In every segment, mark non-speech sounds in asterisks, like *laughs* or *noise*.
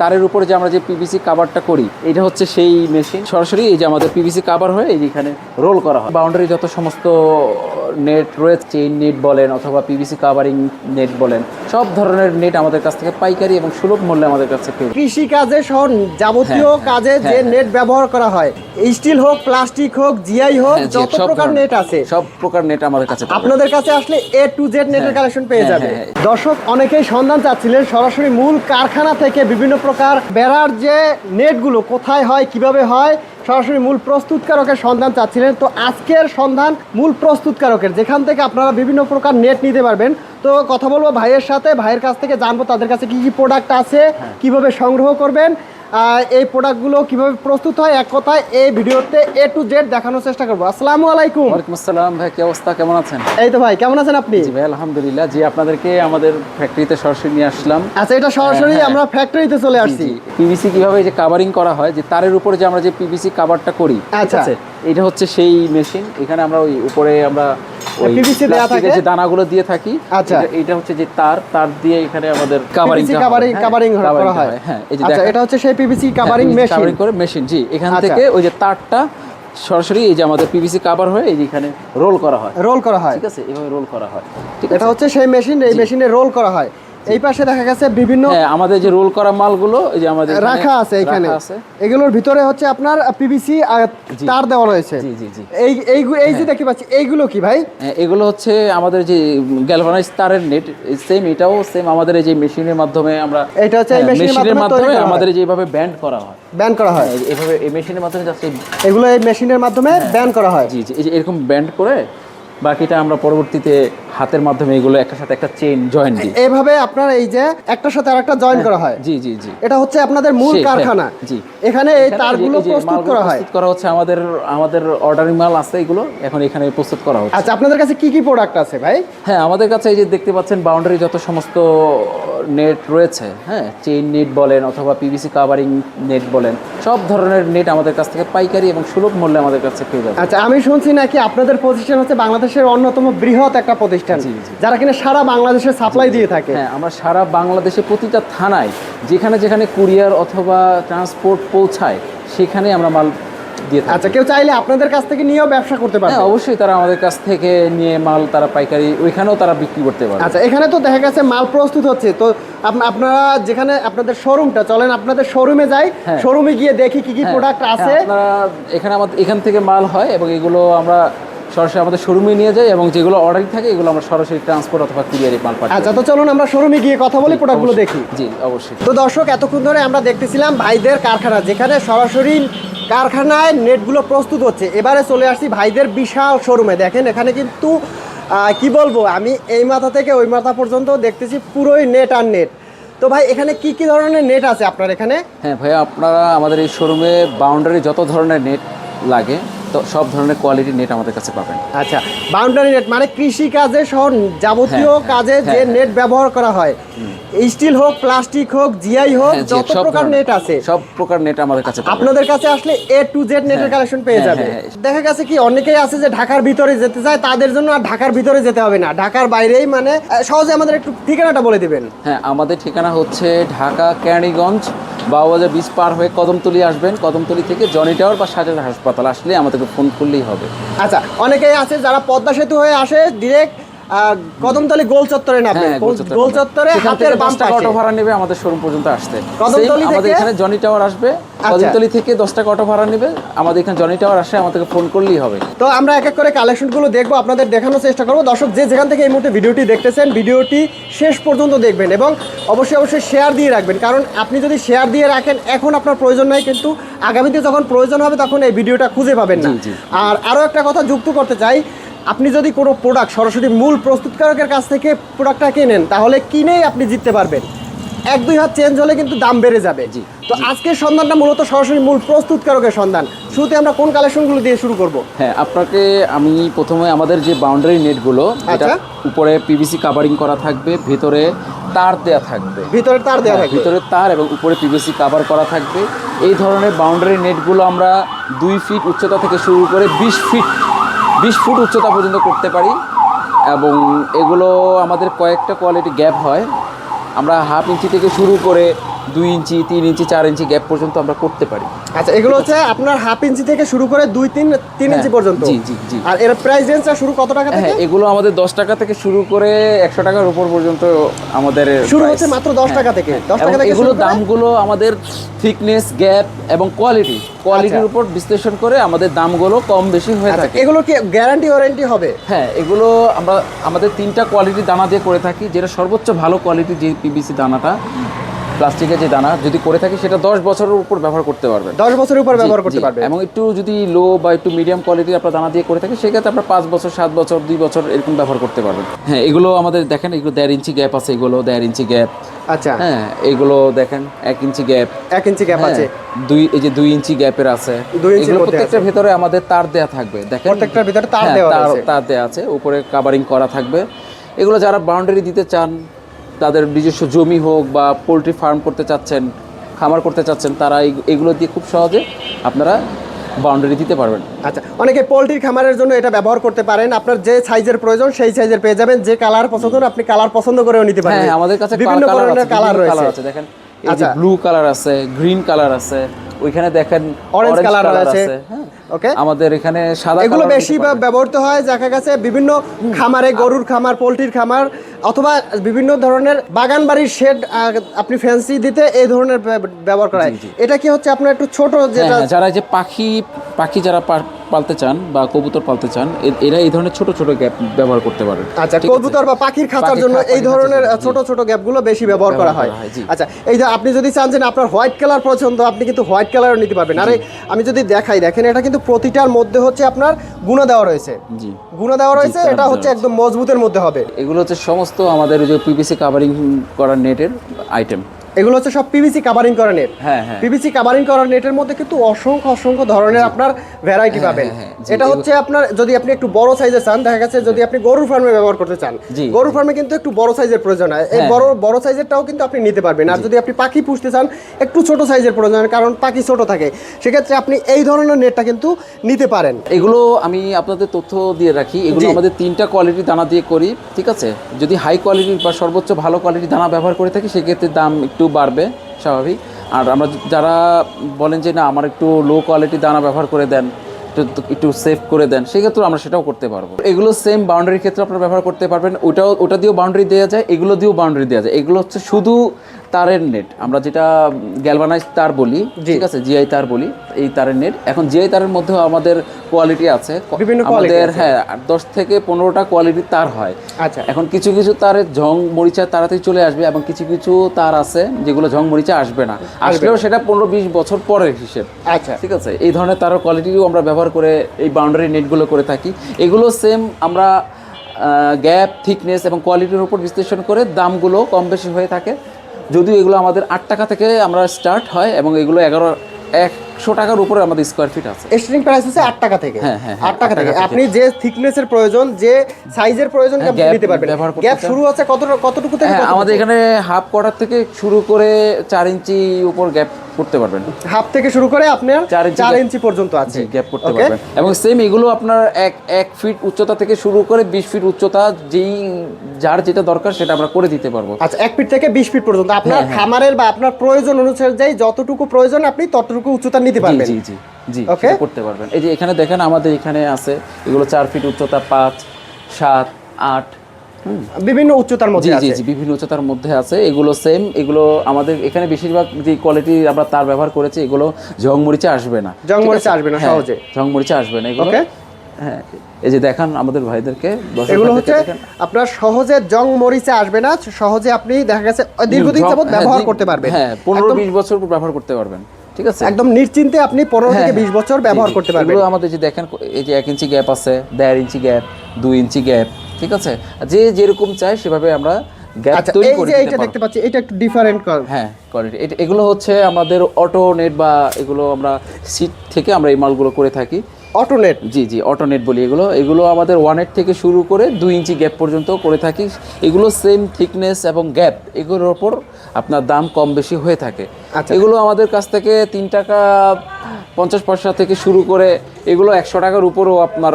তারের উপরে যে আমরা যে পিভিসি কাভারটা করি, এটা হচ্ছে সেই মেশিন সরাসরি এই যে আমাদের পিভিসি কাভার হয়ে এইখানে রোল করা হয়। বাউন্ডারি যত সমস্ত নেট রয়েছে চেইন নেট বলেন অথবা পিভিসি কাভারিং নেট বলেন। সব ধরনের নেট আমাদের কাছ থেকে পাইকারি এবং সুলভ মূল্যে আমাদের কাছে পেয়ে। কৃষি কাজে সহ যাবতীয় হ্যাঁ, হ্যাঁ, কাজে যে হ্যাঁ, নেট ব্যবহার করা হয় স্টিল হোক প্লাস্টিক হোক জিআই হোক হ্যাঁ, যত প্রকার নেট আছে সব প্রকার নেট আমাদের কাছে আপনাদের কাছে আসলে এ টু জেড নেটের হ্যাঁ, কালেকশন পেয়ে হ্যাঁ, যাবে। হ্যাঁ, হ্যাঁ। দর্শক অনেকেই সন্ধান চাচ্ছিলেন সরাসরি মূল কারখানা থেকে বিভিন্ন প্রকার বেড়ার যে নেটগুলো কোথায় হয় কীভাবে হয় সরাসরি মূল প্রস্তুতকারকের সন্ধান চাচ্ছিলেন। তো আজকের সন্ধান মূল প্রস্তুতকারকের যেখান থেকে আপনারা বিভিন্ন প্রকার নেট নিতে পারবেন। তো কথা বলব ভাইয়ের সাথে ভাইয়ের কাছ থেকে জানব তাদের কাছে কি কি প্রোডাক্ট আছে হ্যাঁ। কীভাবে সংগ্রহ করবেন। এই প্রোডাক্টগুলো কীভাবে প্রস্তুত হয় এক কথায় এই ভিডিওতে এ টু জেড দেখানোর চেষ্টা করব। আসসালামু আলাইকুম। ওয়ালাইকুম আসসালাম ভাই কি অবস্থা? কেমন আছেন? এই তো ভাই কেমন আছেন আপনি? জি ভাই আলহামদুলিল্লাহ। জি আপনাদেরকে আমাদের ফ্যাক্টরিতে সরাসরি নিয়ে আসলাম। আচ্ছা এটা সরাসরি হ্যাঁ, আমরা ফ্যাক্টরিতে চলে আসছি। পিভিসি কীভাবে যে কাভারিং করা হয় যে তারের উপরে যে আমরা যে পিভিসি কাভারটা করি আচ্ছা। এটা হচ্ছে সেই মেশিন এখানে আমরা ওই উপরে আমরা ওই দেয়া থাকে? যে দানাগুলো দিয়ে থাকি আচ্ছা। এটা- হচ্ছে যে তার তার দিয়ে এখানে আমাদের কাভারিং কাভারিং কাভারিং করা হয়। হ্যাঁ। এই যে আচ্ছা এটা হচ্ছে সেই পিভিসি কাভারিং মেশিন কাভারিং করে মেশিন জি এখান আচ্ছা। থেকে ওই যে তারটা সরাসরি এই যে আমাদের পিভিসি কাভার হয়ে এই এখানে রোল করা হয়। রোল করা হয়। ঠিক আছে? এভাবে রোল করা হয়। ঠিক এটা হচ্ছে সেই মেশিন এই মেশিনে রোল করা হয়। এই পাশে দেখা গেছে বিভিন্ন হ্যাঁ আমাদের যে রোল করা মালগুলো এই যে আমাদের রাখা আছে এখানে। এগুলোর ভিতরে হচ্ছে আপনার পিভিসি তার দেওয়া রয়েছে। জি জি জি। এই এই এই যে দেখতে পাচ্ছি এইগুলো কি ভাই? হ্যাঁ, এগুলো হচ্ছে আমাদের যে গ্যালভানাইজ তারের নেট সেম এটাও সেম আমাদের এই যে মেশিনের মাধ্যমে আমরা এটা হচ্ছে এই হ্যাঁ, মেশিনের মাধ্যমে আমাদের যেভাবে ব্যান্ড করা হয়। ব্যান করা হয়। হ্যাঁ, এভাবে এই মেশিনের মাধ্যমে জাস্ট এগুলো এই মেশিনের মাধ্যমে ব্যান করা হয়। জি জি এরকম ব্যান্ড করে বাকিটা আমরা পরবর্তীতে হাতের মাধ্যমে এগুলো একটা সাথে একটা চেইন জয়েন দিই। এভাবে আপনার এই যে একটার সাথে আরেকটা জয়েন করা হয়। জি জি জি। এটা হচ্ছে আপনাদের মূল হ্যাঁ, কারখানা। জি। এখানে এই তারগুলো প্রস্তুত করা হয়। প্রস্তুত করা হচ্ছে আমাদের আমাদের অর্ডারিং মাল আছে এগুলো এখন এখানে প্রস্তুত করা হচ্ছে। আচ্ছা আপনাদের কাছে কি কি প্রোডাক্ট আছে ভাই? হ্যাঁ আমাদের কাছে এই যে দেখতে পাচ্ছেন বাউন্ডারি যত সমস্ত নেট রয়েছে হ্যাঁ চেইন নেট বলেন অথবা পিভিসি কাভারিং নেট বলেন সব ধরনের নেট আমাদের কাছ থেকে পাইকারি এবং সুলভ মূল্যে আমাদের কাছে পেয়ে যাবে আচ্ছা আমি শুনছি নাকি আপনাদের প্রতিষ্ঠান হচ্ছে বাংলাদেশের অন্যতম বৃহৎ একটা প্রতিষ্ঠান। যারা কিনা সারা বাংলাদেশে সাপ্লাই দিয়ে থাকে। হ্যাঁ আমরা সারা বাংলাদেশে প্রতিটা থানায় যেখানে যেখানে কুরিয়ার অথবা ট্রান্সপোর্ট পৌঁছায় সেখানে আমরা মাল দিয়ে আচ্ছা কেউ চাইলে আপনাদের কাছ থেকে নিয়েও ব্যবসা করতে পারে হ্যাঁ অবশ্যই তারা আমাদের কাছ থেকে নিয়ে মাল তারা পাইকারি ওইখানেও তারা বিক্রি করতে পারে আচ্ছা এখানে তো দেখা গেছে মাল প্রস্তুত হচ্ছে। তো আপনারা যেখানে আপনাদের শোরুমটা চলেন আপনাদের শোরুমে যাই হ্যাঁ। শোরুমে গিয়ে দেখি কি কি প্রোডাক্ট হ্যাঁ, আছে। এখানে আমাদের এখান থেকে মাল হয় এবং এগুলো আমরা সরাসরি আমাদের শোরুমে নিয়ে যাই এবং যেগুলো অর্ডার থাকে এগুলো আমরা সরাসরি ট্রান্সপোর্ট অথবা কুরিয়ারে মাল পাঠাই আচ্ছা তো চলুন আমরা শোরুমে গিয়ে কথা বলি প্রোডাক্টগুলো দেখি। জি অবশ্যই। তো দর্শক এতক্ষণ ধরে আমরা দেখতেছিলাম ভাইদের কারখানা যেখানে সরাসরি কারখানায় নেটগুলো প্রস্তুত হচ্ছে। এবারে চলে আসছি ভাইদের বিশাল শোরুমে দেখেন, এখানে কিন্তু কি বলব, আমি এই মাথা থেকে ওই মাথা পর্যন্ত দেখতেছি পুরোই নেট আর নেট তো ভাই, এখানে কি কি ধরনের নেট আছে আপনার এখানে? হ্যাঁ ভাই আপনারা আমাদের এই শোরুমে বাউন্ডারি যত ধরনের নেট লাগে তো সব ধরনের কোয়ালিটির নেট আমাদের কাছে পাবেন। আচ্ছা বাউন্ডারি নেট মানে কৃষি কাজে সহ যাবতীয় হ্যাঁ, হ্যাঁ, কাজে যে হ্যাঁ, নেট ব্যবহার করা হয়। স্টিল হোক প্লাস্টিক হোক জিআই হোক যত প্রকার নেট আছে। সব প্রকার নেট আমাদের কাছে আপনাদের কাছে আসলে এ টু জেড নেটের কালেকশন পেয়ে যাবে। দেখা গেছে কি অনেকেই আছে যে ঢাকার ভিতরে যেতে চায় তাদের জন্য আর ঢাকার ভিতরে যেতে হবে না। ঢাকার বাইরেই মানে সহজে আমাদের একটু ঠিকানাটা বলে দিবেন। হ্যাঁ আমাদের ঠিকানা হচ্ছে ঢাকা কেরানীগঞ্জ বাবুবাজার বীজ পার হয়ে কদমতলি আসবেন। কদমতলি থেকে জনি টাওয়ার বা সাজার হাসপাতাল আসলে আমাদেরকে ফোন করলেই হবে। আচ্ছা অনেকেই আছে যারা পদ্মা সেতু হয়ে আসে ডিরেক্ট কদমতলি গোল চত্বরে হ্যাঁ, গোল গোলচত্বর গোল। চত্বরে হাতের বাম পাশে। অটো ভাড়া নেবে আমাদের শোরুম পর্যন্ত আসতে। কদমতলি থেকে- এখানে জনি টাওয়ার আসবে। আচ্ছা। কদমতলি থেকে দশ টাকা অটো ভাড়া নেবে। আমাদের এখানে জনি টাওয়ার আসে আমাদেরকে ফোন করলেই হবে। তো আমরা এক এক করে কালেকশনগুলো দেখব আপনাদের দেখানোর চেষ্টা করব। দর্শক যে যেখান থেকে এই মুহূর্তে ভিডিওটি দেখতেছেন ভিডিওটি শেষ পর্যন্ত দেখবেন এবং অবশ্যই অবশ্যই শেয়ার দিয়ে রাখবেন। কারণ আপনি যদি শেয়ার দিয়ে রাখেন এখন আপনার প্রয়োজন নাই কিন্তু আগামীতে যখন প্রয়োজন হবে তখন এই ভিডিওটা খুঁজে পাবেন না। আর আরও একটা কথা যুক্ত করতে চাই আপনি যদি কোনো প্রোডাক্ট সরাসরি মূল প্রস্তুতকারকের কাছ থেকে প্রোডাক্টটা কেনেন তাহলে কিনেই আপনি জিততে পারবেন। এক দুই হাত চেঞ্জ হলে কিন্তু দাম বেড়ে যাবে। জি, তো আজকের সন্ধানটা মূলত সরাসরি মূল প্রস্তুতকারকের সন্ধান। শুরুতে আমরা কোন কালেকশনগুলো দিয়ে শুরু করব? হ্যাঁ আপনাকে আমি প্রথমে আমাদের যে বাউন্ডারি নেটগুলো এটা। উপরে পিভিসি কাভারিং করা থাকবে ভিতরে তার দেয়া থাকবে। ভিতরে তার দেওয়া হ্যাঁ, থাকবে। ভিতরে তার এবং উপরে পিভিসি কাভার করা থাকবে। এই ধরনের বাউন্ডারি নেটগুলো আমরা দুই ফিট উচ্চতা থেকে শুরু করে বিশ ফিট বিশ ফুট উচ্চতা পর্যন্ত করতে পারি এবং এগুলো আমাদের কয়েকটা কোয়ালিটি গ্যাপ হয়। আমরা হাফ ইঞ্চি থেকে শুরু করে দুই ইঞ্চি তিন ইঞ্চি চার ইঞ্চি গ্যাপ পর্যন্ত আমরা করতে পারি আচ্ছা এগুলো হচ্ছে আপনার হাফ ইঞ্চি থেকে শুরু করে দুই তিন তিন ইঞ্চি হ্যাঁ, পর্যন্ত জি, জি, জি। আর এর প্রাইস রেঞ্জটা শুরু কত টাকা থেকে হ্যাঁ এগুলো আমাদের দশ টাকা থেকে শুরু করে একশো টাকার উপর পর্যন্ত আমাদের শুরু। হচ্ছে মাত্র 10 টাকা থেকে। 10 টাকা থেকে এগুলো দামগুলো আমাদের থিকনেস গ্যাপ এবং কোয়ালিটি কোয়ালিটির আচ্ছা। উপর বিশ্লেষণ করে আমাদের দামগুলো কম বেশি হয়ে আচ্ছা থাকে এগুলো কি গ্যারান্টি ওয়ারেন্টি হবে হ্যাঁ এগুলো আমরা আমাদের তিনটা কোয়ালিটির দানা দিয়ে করে থাকি যেটা সর্বোচ্চ ভালো কোয়ালিটির যে পিবিসি দানাটা প্লাস্টিকের যে দানা যদি করে থাকি সেটা দশ বছরের উপর ব্যবহার করতে পারবেন। দশ বছরের উপর ব্যবহার করতে। পারবে। এবং একটু যদি লো বা একটু মিডিয়াম কোয়ালিটি আপনার দানা দিয়ে করে থাকি সেক্ষেত্রে আপনার পাঁচ বছর সাত বছর দুই বছর এরকম ব্যবহার করতে পারবেন। হ্যাঁ এগুলো আমাদের দেখেন এগুলো দেড় ইঞ্চি গ্যাপ আছে এগুলো দেড় ইঞ্চি গ্যাপ আচ্ছা। হ্যাঁ এগুলো দেখেন এক ইঞ্চি গ্যাপ এক ইঞ্চি গ্যাপ আছে। দুই এই যে দুই ইঞ্চি গ্যাপের আছে। এগুলো প্রত্যেকটার ভেতরে আমাদের তার দেয়া থাকবে। দেখেন প্রত্যেকটার ভিতরে তার হ্যাঁ, দেওয়া। তার দেয়া আছে উপরে কাভারিং করা থাকবে। এগুলো যারা বাউন্ডারি দিতে চান তাদের নিজস্ব জমি হোক বা পোলট্রি ফার্ম করতে চাচ্ছেন খামার করতে চাচ্ছেন তারা এগুলো দিয়ে খুব সহজে আপনারা বাউন্ডারি দিতে পারবেন। আচ্ছা অনেকে পোলট্রির খামারের জন্য এটা ব্যবহার করতে পারেন। আপনার যে সাইজের প্রয়োজন সেই সাইজের পেয়ে যাবেন। যে কালার পছন্দ আপনি কালার পছন্দ করেও নিতে পারেন হ্যাঁ আমাদের কাছে বিভিন্ন ধরনের কালার রয়েছে। আছে দেখেন এই যে আচ্ছা। ব্লু কালার আছে গ্রিন কালার আছে ওইখানে দেখেন অরেঞ্জ কালার colour রয়েছে। হ্যাঁ। ওকে আমাদের এখানে সাদা এগুলো বেশি বা- ব্যবহৃত হয় দেখা গেছে বিভিন্ন খামারে গরুর খামার পোলট্রির খামার অথবা বিভিন্ন ধরনের বাগান বাড়ির শেড আপনি ফ্যান্সি দিতে এই ধরনের ব্যবহার করা হয়। এটা কি হচ্ছে আপনার একটু ছোট হ্যাঁ, যেটা হ্যাঁ, যারা এই যে পাখি পাখি যারা পালতে চান বা কবুতর পালতে চান এরা এই ধরনের ছোট ছোট গ্যাপ ব্যবহার করতে পারেন আচ্ছা কবুতর বা পাখির খাঁচার জন্য এই ধরনের ছোট ছোট গ্যাপগুলো বেশি ব্যবহার করা হয়। আচ্ছা এই যে আপনি যদি চান যে আপনার হোয়াইট কালার পছন্দ আপনি কিন্তু হোয়াইট কালারও নিতে পারবেন। আরে আমি যদি দেখাই দেখেন এটা কিন্তু প্রতিটার মধ্যে হচ্ছে আপনার গুণা দেওয়া রয়েছে। জি। গুণা দেওয়া রয়েছে এটা হচ্ছে একদম মজবুতের মধ্যে হবে। এগুলো হচ্ছে সমস্ত আমাদের যে পিভিসি কাভারিং করা নেটের আইটেম এগুলো হচ্ছে সব পিভিসি কাভারিং করা নেট হ্যাঁ হ্যাঁ। পিভিসি কাভারিং করা নেটের মধ্যে কিন্তু অসংখ্য অসংখ্য ধরনের আপনার ভ্যারাইটি হ্যাঁ, পাবেন। হ্যাঁ, হ্যাঁ, এটা হচ্ছে আপনার যদি আপনি একটু বড় সাইজের চান দেখা গেছে যদি আপনি গরুর ফার্মে ব্যবহার করতে চান। জি। গরুর ফার্মে কিন্তু একটু বড় সাইজের প্রয়োজন হয়। এই হ্যাঁ, বড় বড় সাইজেরটাও কিন্তু আপনি নিতে পারবেন। আর যদি আপনি পাখি পুষতে চান একটু ছোট সাইজের প্রয়োজন হয়, কারণ পাখি ছোট থাকে। সেক্ষেত্রে আপনি এই ধরনের নেটটা কিন্তু নিতে পারেন। এগুলো আমি আপনাদের তথ্য দিয়ে রাখি। এগুলো আমাদের তিনটা কোয়ালিটির দানা দিয়ে করি ঠিক আছে? যদি হাই কোয়ালিটির বা সর্বোচ্চ ভালো কোয়ালিটির দানা ব্যবহার করে থাকি সেক্ষেত্রে দাম একটু বাড়বে, স্বাভাবিক। আর আমরা যারা বলেন যে না, আমার একটু লো কোয়ালিটি দানা ব্যবহার করে দেন একটু একটু সেভ করে দেন, সেক্ষেত্রে আমরা সেটাও করতে পারব। এগুলো সেম বাউন্ডারির ক্ষেত্রে আপনারা ব্যবহার করতে পারবেন। ওটাও, ওটা দিয়েও বাউন্ডারি দেওয়া যায়, এগুলো দিয়েও বাউন্ডারি দেওয়া যায়। এগুলো হচ্ছে শুধু তারের নেট আমরা যেটা গ্যালভানাইজ তার বলি ঠিক আছে? জিআই তার বলি এই তারের নেট এখন জিআই তারের মধ্যেও আমাদের কোয়ালিটি আছে। আমাদের হ্যাঁ দশ থেকে পনেরোটা কোয়ালিটির তার হয়। আচ্ছা। এখন কিছু কিছু তারের ঝং মরিচা তাড়াতাড়ি চলে আসবে এবং কিছু কিছু তার আছে যেগুলো ঝং মরিচা আসবে না। আসলেও সেটা পনেরো বিশ বছর পরের হিসেব। আচ্ছা। ঠিক আছে? এই ধরনের তারের কোয়ালিটিও আমরা ব্যবহার করে এই বাউন্ডারি নেটগুলো করে থাকি। এগুলো সেম আমরা গ্যাপ থিকনেস এবং কোয়ালিটির উপর বিশ্লেষণ করে দামগুলো কম বেশি হয়ে থাকে। যদিও এগুলো আমাদের আট টাকা থেকে আমরা স্টার্ট হয় এবং এগুলো এগারো একশো টাকার উপরে আমাদের স্কোয়ার ফিট আছে। স্টার্টিং প্রাইস হচ্ছে আট টাকা থেকে। হ্যাঁ, হ্যাঁ, হ্যাঁ, আট টাকা থেকে। আপনি যে থিকনেসের প্রয়োজন যে সাইজের প্রয়োজন আপনি gap পারবেন। গ্যাপ শুরু হচ্ছে কত কতটুকু থেকে আমাদের এখানে হাফ কোয়ার্টার থেকে শুরু করে চার ইঞ্চি উপর গ্যাপ করতে পারবেন। হাফ থেকে শুরু করে আপনার চার ইঞ্চি পর্যন্ত আছে। গ্যাপ করতে পারবেন। এবং সেম এগুলো আপনার এক এক ফিট উচ্চতা থেকে শুরু করে বিশ ফিট উচ্চতা যেই যার যেটা দরকার সেটা আমরা করে দিতে পারব। আচ্ছা এক ফিট থেকে বিশ ফিট পর্যন্ত। আপনার। খামারের বা আপনার প্রয়োজন অনুসারে যাই যতটুকু প্রয়োজন আপনি ততটুকু উচ্চতা নিতে পারবেন জি জি জি? সেটা করতে পারবেন এই যে এখানে দেখেন আমাদের এখানে আছে এগুলো চার ফিট উচ্চতা পাঁচ সাত আট বিভিন্ন উচ্চতার মধ্যে জি আছে জি বিভিন্ন উচ্চতার মধ্যে আছে এগুলো সেম এগুলো আমাদের এখানে বেশিরভাগ যে কোয়ালিটি আমরা তার ব্যবহার করেছি এগুলো জং মরিচা আসবে না জং ঠিক মরিচা আছে? আসবে না হ্যাঁ, সহজে। জং মরিচা আসবে না এগুলো? হ্যাঁ এই যে দেখান আমাদের ভাইদেরকে এগুলো হচ্ছে। আপনার সহজে জং মরিচে আসবে না সহজে আপনি দেখা গেছে দীর্ঘদিন যাবত হ্যাঁ, ব্যবহার করতে পারবেন হ্যাঁ পনেরো বিশ বছর ব্যবহার করতে পারবেন ঠিক আছে? একদম নিশ্চিন্তে আপনি পনেরো থেকে হ্যাঁ, বিশ বছর ব্যবহার করতে পারবেন। এগুলো আমাদের যে দেখেন এই যে এক ইঞ্চি গ্যাপ আছে দেড় ইঞ্চি গ্যাপ দুই ইঞ্চি গ্যাপ ঠিক আছে? যে যেরকম চায় সেভাবে আমরা গ্যাপ আচ্ছা তৈরি এই করে দিতে দেখতে পাচ্ছি এটা একটু ডিফারেন্ট হ্যাঁ কোয়ালিটি এগুলো হচ্ছে আমাদের অটো নেট বা এগুলো আমরা সিট থেকে আমরা এই মালগুলো করে থাকি। অটোনেট জি জি অটোনেট বলি এগুলো। এগুলো আমাদের ওয়ান থেকে শুরু করে দুই ইঞ্চি গ্যাপ পর্যন্ত করে থাকি। এগুলো সেম থিকনেস এবং গ্যাপ এগুলোর ওপর আপনার দাম কম বেশি হয়ে থাকে। আচ্ছা। এগুলো আমাদের কাছ থেকে তিন টাকা পঞ্চাশ পয়সা থেকে শুরু করে এগুলো একশো টাকার উপরও আপনার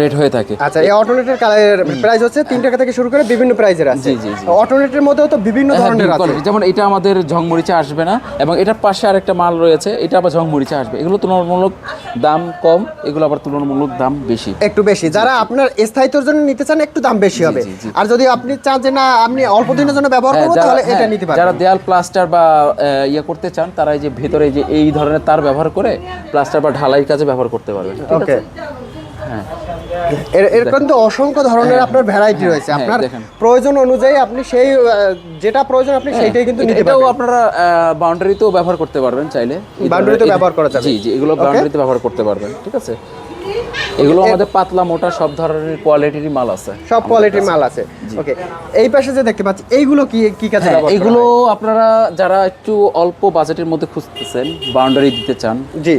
রেট হয়ে থাকে। আচ্ছা এই অটোনেটের প্রাইস হচ্ছে তিন টাকা থেকে শুরু করে বিভিন্ন প্রাইজের আছে। জি, জি। অটোনেটের মধ্যেও তো বিভিন্ন হ্যাঁ, ধরনের আছে। যেমন এটা আমাদের ঝংমরিচা আসবে না এবং এটার পাশে আরেকটা মাল রয়েছে এটা আবার ঝংমরিচা আসবে। এগুলো তুলনামূলক দাম কম এগুলো আবার তুলনামূলক দাম বেশি। একটু বেশি। যারা আপনার স্থায়িত্বের জন্য নিতে চান একটু দাম বেশি হবে। আর যদি আপনি চান যে না আপনি অল্প দিনের জন্য ব্যবহার হ্যাঁ, করব যারা- তাহলে এটা হ্যাঁ, নিতে যারা পারবেন দেয়াল প্লাস্টার বা ইয়ে করতে চান তারা এই যে ভেতরে যে এই ধরনের তার ব্যবহার করে প্লাস্টার বা ঢালাই কাজে ব্যবহার করতে পারবেন। ঠিক ওকে আছে? হ্যাঁ। এর এর কিন্তু অসংখ্য ধরনের আপনার ভ্যারাইটি রয়েছে। হ্যাঁ, আপনার প্রয়োজন অনুযায়ী আপনি সেই যেটা প্রয়োজন আপনি সেইটাই কিন্তু নিতে পারবেন। আপনারা বাউন্ডারিতেও ব্যবহার করতে পারবেন চাইলে। বাউন্ডারিতে ব্যবহার করা যাবে। জি জি এগুলো বাউন্ডারিতে ব্যবহার করতে পারবেন ঠিক আছে? এগুলো আমাদের পাতলা মোটা সব ধরনের কোয়ালিটির মাল আছে। সব কোয়ালিটির মাল আছে। ওকে এই পাশে যে দেখতে পাচ্ছি এইগুলো কি কি কাজে হ্যাঁ, ব্যবহার এগুলো আপনারা যারা একটু অল্প বাজেটের মধ্যে খুঁজতেছেন বাউন্ডারি দিতে চান? জি।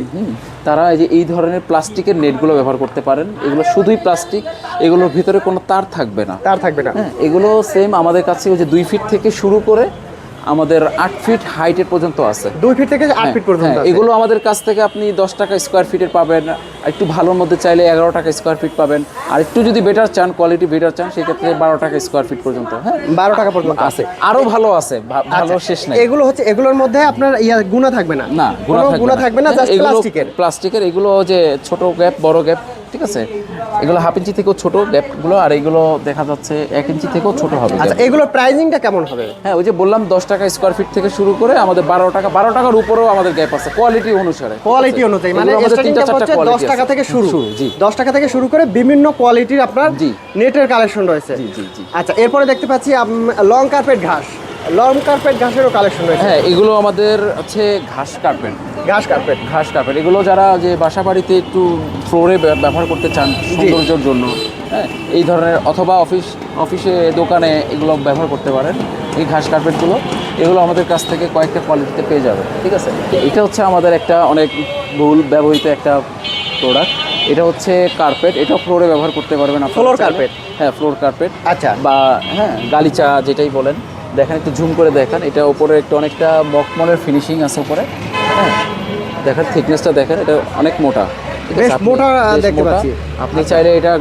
তারা এই যে এই ধরনের প্লাস্টিকের নেটগুলো ব্যবহার করতে পারেন। এগুলো শুধুই প্লাস্টিক এগুলোর ভিতরে কোনো তার থাকবে না। তার থাকবে না। হ্যাঁ এগুলো সেম আমাদের কাছে ওই যে দুই ফিট থেকে শুরু করে আমাদের আট ফিট হাইটের পর্যন্ত আছে। দুই ফিট থেকে আট ফিট পর্যন্ত হ্যাঁ, আছে। এগুলো আমাদের কাছ থেকে আপনি দশ টাকা স্কোয়ার ফিটের পাবেন একটু ভালোর মধ্যে চাইলে এগারো টাকা স্কোয়ার ফিট পাবেন। আর একটু যদি বেটার চান কোয়ালিটি বেটার চান সেক্ষেত্রে বারো টাকা স্কোয়ার ফিট পর্যন্ত হ্যাঁ? বারো টাকা পর্যন্ত। আছে। আরও ভালো আছে ভালো আচ্ছা, শেষ নাই। এগুলো হচ্ছে এগুলোর মধ্যে আপনার ইয়া গুণা থাকবে না? না গুণা থাকবে না। জাস্ট প্লাস্টিকের প্লাস্টিকের এগুলো যে ছোট গ্যাপ বড় গ্যাপ ঠিক আছে? এগুলো হাফ ইঞ্চি থেকেও ছোট গ্যাপগুলো আর এগুলো দেখা যাচ্ছে এক ইঞ্চি থেকেও ছোট হবে আচ্ছা। এগুলোর প্রাইজিংটা কেমন হবে? হ্যাঁ ওই যে বললাম দশ টাকা স্কোয়ার ফিট থেকে শুরু করে আমাদের বারো টাকা বারো টাকার উপরেও আমাদের গ্যাপ আছে কোয়ালিটি অনুসারে। কোয়ালিটি? অনুযায়ী মানে আমাদের তিনটা চারটা quality টাকা থেকে শুরু। জি। দশ টাকা থেকে শুরু করে বিভিন্ন কোয়ালিটির আপনার জি। নেটের কালেকশন রয়েছে। জি, জি, জি। আচ্ছা এরপরে দেখতে পাচ্ছি লং কার্পেট ঘাস। লং কার্পেট ঘাসেরও কালেকশন রয়েছে। হ্যাঁ এগুলো আমাদের হচ্ছে ঘাস কার্পেট ঘাস কার্পেট ঘাস কার্পেট এগুলো যারা যে বাসা বাড়িতে একটু ফ্লোরে ব্যবহার করতে চান সৌন্দর্যের জন্য হ্যাঁ এই ধরনের অথবা অফিস অফিসে দোকানে এগুলো ব্যবহার করতে পারেন এই ঘাস কার্পেটগুলো এগুলো আমাদের কাছ থেকে কয়েকটা কোয়ালিটিতে পেয়ে যাবে ঠিক আছে? এটা হচ্ছে আমাদের একটা অনেক বহুল ব্যবহৃত একটা প্রোডাক্ট এটা হচ্ছে কার্পেট এটা ফ্লোরে ব্যবহার করতে পারবেন চাইলে। carpet? হ্যাঁ ফ্লোর কার্পেট আচ্ছা। বা হ্যাঁ গালিচা যেটাই বলেন। দেখেন একটু ঝুম করে দেখেন। এটা উপরে একটু অনেকটা মকমলের ফিনিশিং আছে উপরে। হ্যাঁ দেখেন থিকনেসটা দেখেন এটা অনেক মোটা। মোটা বেশ দেখতে পাচ্ছি। আপনি চাইলে এটা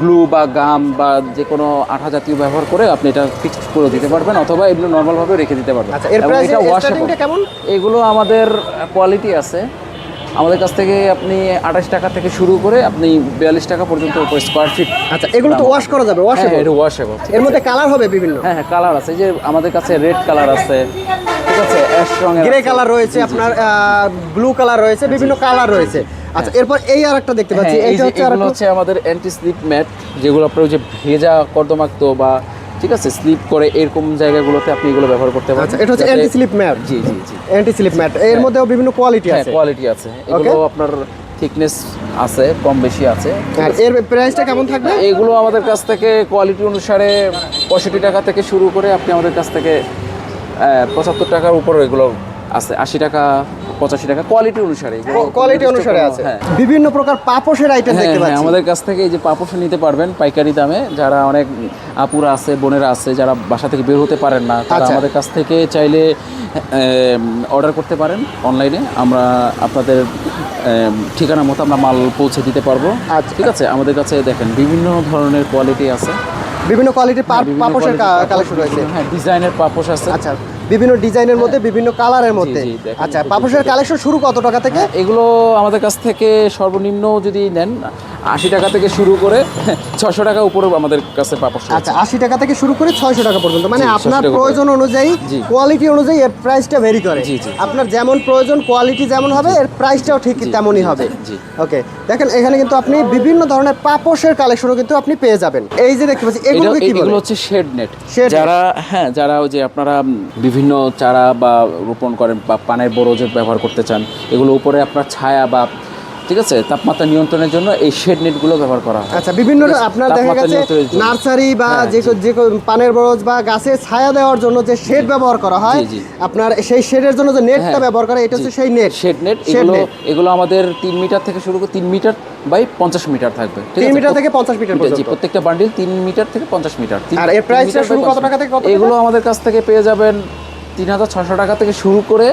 গ্লু বা গাম বা যে কোনো আঠা জাতীয় ব্যবহার করে আপনি এটা ফিক্সড করে দিতে পারবেন অথবা এগুলো নর্মালভাবে রেখে দিতে পারবেন। আচ্ছা এর প্রাইস এটা কেমন? এগুলো আমাদের কোয়ালিটি আছে। আমাদের কাছ থেকে আপনি আঠাশ টাকা থেকে শুরু করে আপনি বিয়াল্লিশ টাকা পর্যন্ত স্কোয়ার ফিট আচ্ছা এগুলো তো ওয়াশ করা যাবে ওয়াশ হ্যাঁ এটা ওয়াশেবল এর মধ্যে কালার হবে বিভিন্ন? হ্যাঁ হ্যাঁ কালার আছে। যে আমাদের কাছে রেড কালার আছে। ঠিক আছে অ্যাশ রঙের গ্রে কালার রয়েছে। আপনার ব্লু কালার রয়েছে বিভিন্ন কালার রয়েছে। আচ্ছা এরপর এই আরেকটা দেখতে পাচ্ছি হ্যাঁ, এই এইটা হচ্ছে হচ্ছে আমাদের অ্যান্টি স্লিপ ম্যাট যেগুলো আপনার ওই যে ভেজা কর্দমাক্ত বা ঠিক আছে? স্লিপ করে এরকম জায়গাগুলোতে আপনি এগুলো ব্যবহার করতে পারেন। আচ্ছা এটা হচ্ছে অ্যান্টি স্লিপ ম্যাট জি জি জি। অ্যান্টি স্লিপ ম্যাট এর মধ্যেও বিভিন্ন কোয়ালিটি হ্যাঁ আছে। কোয়ালিটি আছে। এগুলো আপনার থিকনেস আছে কম বেশি আছে। আর এর প্রাইসটা কেমন থাকবে? এগুলো আমাদের কাছ থেকে কোয়ালিটি অনুসারে পঁয়ষট্টি টাকা থেকে শুরু করে আপনি আমাদের কাছ থেকে পঁচাত্তর টাকার উপর এগুলো আছে। আশি টাকা পঁচাশি টাকা কোয়ালিটি অনুসারে। কোয়ালিটি অনুসারে আছে। হ্যাঁ বিভিন্ন প্রকার পাপোশের আইটেম হ্যাঁ, দেখতে হ্যাঁ, পাচ্ছি। আমাদের কাছ থেকে এই যে পাপোশ নিতে পারবেন পাইকারি দামে। যারা অনেক আপুরা আছে বোনেরা আছে যারা বাসা থেকে বের হতে পারেন না তারা আচ্ছা। আমাদের কাছ থেকে চাইলে অর্ডার করতে পারেন অনলাইনে আমরা আপনাদের ঠিকানা মতো আমরা মাল পৌঁছে দিতে পারব। আচ্ছা। ঠিক আছে? আমাদের কাছে দেখেন বিভিন্ন ধরনের কোয়ালিটি আছে। বিভিন্ন কোয়ালিটির হ্যাঁ, পাপোশের কালেকশন রয়েছে। হ্যাঁ ডিজাইনের পাপোশ আছে। আচ্ছা। বিভিন্ন ডিজাইনের মধ্যে বিভিন্ন কালারের মধ্যে। আচ্ছা পাপুসের পাপোশের কালেকশন শুরু কত টাকা থেকে? এগুলো আমাদের কাছ থেকে সর্বনিম্ন যদি নেন আশি টাকা থেকে শুরু করে *laughs* ছশো টাকা উপরেও আমাদের কাছে পাপোশ আচ্ছা আশি টাকা থেকে শুরু করে ছয়শো টাকা পর্যন্ত। মানে আপনার প্রয়োজন অনুযায়ী কোয়ালিটি অনুযায়ী এর প্রাইসটা ভেরি করে। আপনার যেমন প্রয়োজন কোয়ালিটি যেমন হবে এর প্রাইসটাও ঠিক তেমনই হবে। ওকে দেখেন এখানে কিন্তু আপনি বিভিন্ন ধরনের পাপোশের কালেকশনও কিন্তু আপনি পেয়ে যাবেন। এই যে দেখতে পাচ্ছি এগুলোকে এটা- কি এগুলো হচ্ছে শেড নেট যারা হ্যাঁ যারা ওই যে আপনারা বিভিন্ন চারা বা রোপণ করেন বা পানের বরজের ব্যবহার করতে চান এগুলো উপরে আপনার ছায়া বা ঠিক আছে? তাপমাত্রা নিয়ন্ত্রণের জন্য এই শেড নেটগুলো ব্যবহার করা হয়। আচ্ছা বিভিন্ন আপনার দেখা গেছে নার্সারি বা হ্যাঁ, যে যে পানের বরজ বা গাছে ছায়া দেওয়ার জন্য যে শেড ব্যবহার করা হয়। আপনার সেই শেডের জন্য যে নেটটা হ্যাঁ, ব্যবহার করা এটা হচ্ছে সেই নেট। শেড নেট এগুলো এগুলো আমাদের তিন মিটার থেকে শুরু করে তিন মিটার বাই পঞ্চাশ মিটার থাকবে। ঠিক তিন? মিটার থেকে পঞ্চাশ মিটার জি প্রত্যেকটা বান্ডিল তিন মিটার থেকে পঞ্চাশ মিটার। আর এর তিন price টা মিটার by শুরু কত টাকা থেকে কত এগুলো আমাদের কাছ থেকে পেয়ে যাবেন তিন হাজার ছশো টাকা থেকে শুরু করে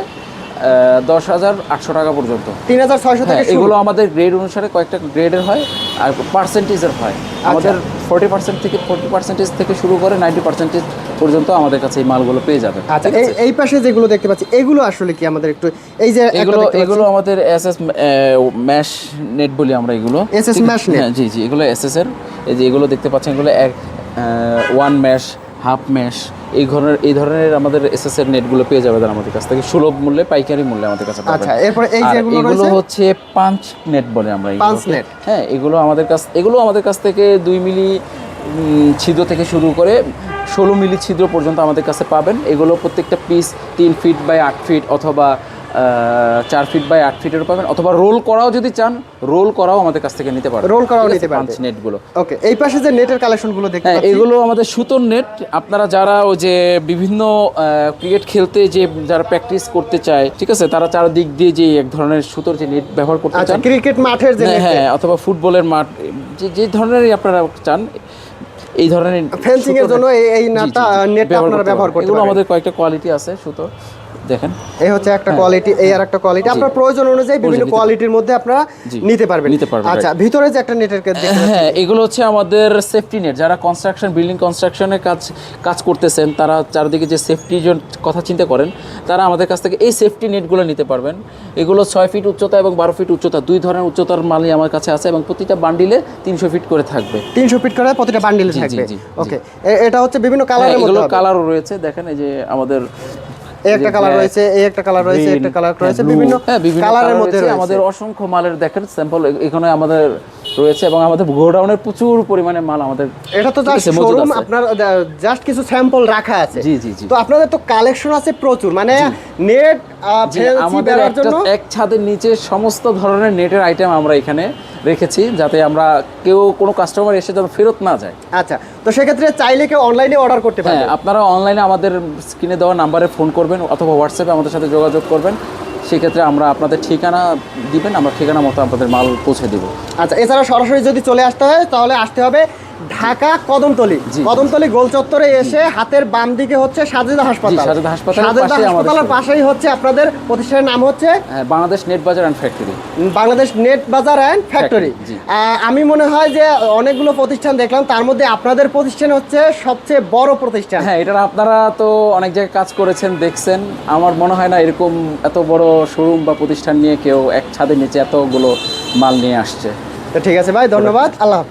দশ হাজার আটশো টাকা পর্যন্ত। তিন হাজার ছয়শো হ্যাঁ এগুলো আমাদের গ্রেড অনুসারে কয়েকটা গ্রেডের হয় আর পার্সেন্টেজের হয়। আমাদের ফোর্টি পার্সেন্ট থেকে ফোর্টি পার্সেন্টেজ থেকে শুরু করে নাইনটি পার্সেন্টেজ পর্যন্ত আমাদের কাছে এই মালগুলো পেয়ে যাবে আচ্ছা এই পাশে যেগুলো দেখতে পাচ্ছি এগুলো আসলে কি আমাদের একটু এই যে এগুলো এগুলো আমাদের এস এস ম্যাশ নেট বলি আমরা এগুলো। S S mesh. হ্যাঁ জি জি এগুলো এস এস এর। এই যে এগুলো দেখতে পাচ্ছেন এগুলো এক ওয়ান ম্যাশ হাফ ম্যাশ এই ধরনের এই ধরনের আমাদের এস এস নেটগুলো পেয়ে যাবে দাদা আমাদের কাছ থেকে সুলভ মূল্যে পাইকারি মূল্যে আমাদের কাছে। আচ্ছা, এরপরে এই যে যেগুলো এগুলো হচ্ছে পাঁচ নেট বলে আমরা পাঁচ নেট। হ্যাঁ এগুলো আমাদের কাছ এগুলো আমাদের কাছ থেকে দুই মিলি ছিদ্র থেকে শুরু করে ষোলো মিলি ছিদ্র পর্যন্ত আমাদের কাছে পাবেন এগুলো প্রত্যেকটা পিস তিন ফিট বাই আট ফিট অথবা চার ফিট বাই আট ফিটেরও পাবেন অথবা রোল করাও যদি চান রোল করাও আমাদের কাছ থেকে নিতে পারবেন। Roll করাও নিতে পারবে। নেটগুলো ওকে এই পাশে যে নেটের কালেকশনগুলো দেখতে হ্যাঁ পাচ্ছি। এগুলো আমাদের সুতোর নেট আপনারা যারা ওই যে বিভিন্ন ক্রিকেট খেলতে যে যারা প্র্যাকটিস করতে চায় ঠিক আছে তারা চারদিক দিয়ে যে এক ধরনের সুতোর যে নেট ব্যবহার করতে আচ্ছা চান ক্রিকেট মাঠের যে হ্যাঁ, অথবা ফুটবলের মাঠ যে যে ধরনেরই আপনারা চান এই ধরনের Fencing এর জন্য এই- জি, নেটটা আপনারা ব্যবহার পারেন। করতে এগুলো পারেন। আমাদের কয়েকটা কোয়ালিটি আছে সুতো। দেখেন। এই হচ্ছে একটা কোয়ালিটি এই আর একটা কোয়ালিটি আপনার প্রয়োজন অনুযায়ী বিভিন্ন হ্যাঁ। কোয়ালিটির মধ্যে আপনারা নিতে পারবেন। নিতে পারবেন, আচ্ছা ভিতরে যে একটা নেটের দেখতে হ্যাঁ এগুলো হচ্ছে আমাদের সেফটি নেট যারা কনস্ট্রাকশন বিল্ডিং কনস্ট্রাকশনের কাজ কাজ করতেছেন তারা চারদিকে যে সেফটির কথা চিন্তা করেন তারা আমাদের কাছ থেকে এই সেফটি নেটগুলো নিতে পারবেন। এগুলো ছয় ফিট উচ্চতা এবং বারো ফিট উচ্চতা দুই ধরনের উচ্চতার মালই আমার কাছে আছে এবং প্রতিটা বান্ডিলে তিনশো ফিট করে থাকবে। তিনশো ফিট করে প্রতিটা বান্ডিলে থাকবে। ওকে এটা হচ্ছে বিভিন্ন কালার কালারের এগুলো কালারও রয়েছে। দেখেন এই যে আমাদের এই একটা কালার রয়েছে এই একটা কালার রয়েছে একটা কালার রয়েছে বিভিন্ন হ্যাঁ, বিভিন্ন কালারের মধ্যে আমাদের অসংখ্য মালের দেখেন স্যাম্পল এখানে আমাদের রয়েছে এবং আমাদের গোডাউনের প্রচুর পরিমাণে মাল আমাদের এটা তো শোরুম আপনার জাস্ট কিছু স্যাম্পল রাখা আছে। জি, জি, জি। তো আপনাদের তো কালেকশন আছে প্রচুর মানে নেট আমাদের এক ছাদের নিচে সমস্ত ধরনের নেটের আইটেম আমরা এখানে রেখেছি যাতে আমরা কেউ কোনো কাস্টমার এসে যেন ফেরত না যায়। আচ্ছা তো সেক্ষেত্রে চাইলে কেউ অনলাইনে অর্ডার করতে পারে আপনারা অনলাইনে আমাদের স্ক্রিনে দেওয়া নাম্বারে ফোন করবেন অথবা হোয়াটসঅ্যাপে আমাদের সাথে যোগাযোগ করবেন। সেক্ষেত্রে আমরা আপনাদের ঠিকানা দিবেন, আমরা ঠিকানা মতো আপনাদের মাল পৌঁছে দেবো। আচ্ছা এছাড়া সরাসরি যদি চলে আসতে হয়, তাহলে আসতে হবে ঢাকা কদমতলি। কদমতলি গোল চত্বরে এসে হাতের বাম দিকে হচ্ছে সাজেদা হাসপাতাল। সাজেদা হাসপাতালের সাজেদা পাশেই হাসপাতালের পাশেই হচ্ছে আপনাদের প্রতিষ্ঠানের নাম হচ্ছে হ্যাঁ Bangladesh net Bazar and factory. Bangladesh net Bazar and factory আমি মনে হয় যে অনেকগুলো প্রতিষ্ঠান দেখলাম তার মধ্যে আপনাদের প্রতিষ্ঠান হচ্ছে সবচেয়ে বড় প্রতিষ্ঠান। হ্যাঁ এটা আপনারা তো অনেক জায়গায় কাজ করেছেন দেখছেন। আমার মনে হয় না এরকম এত বড় শোরুম বা প্রতিষ্ঠান নিয়ে কেউ এক ছাদের নিচে এতগুলো মাল নিয়ে আসছে। তো ঠিক আছে ভাই ধন্যবাদ। আল্লাহ হাফেজ।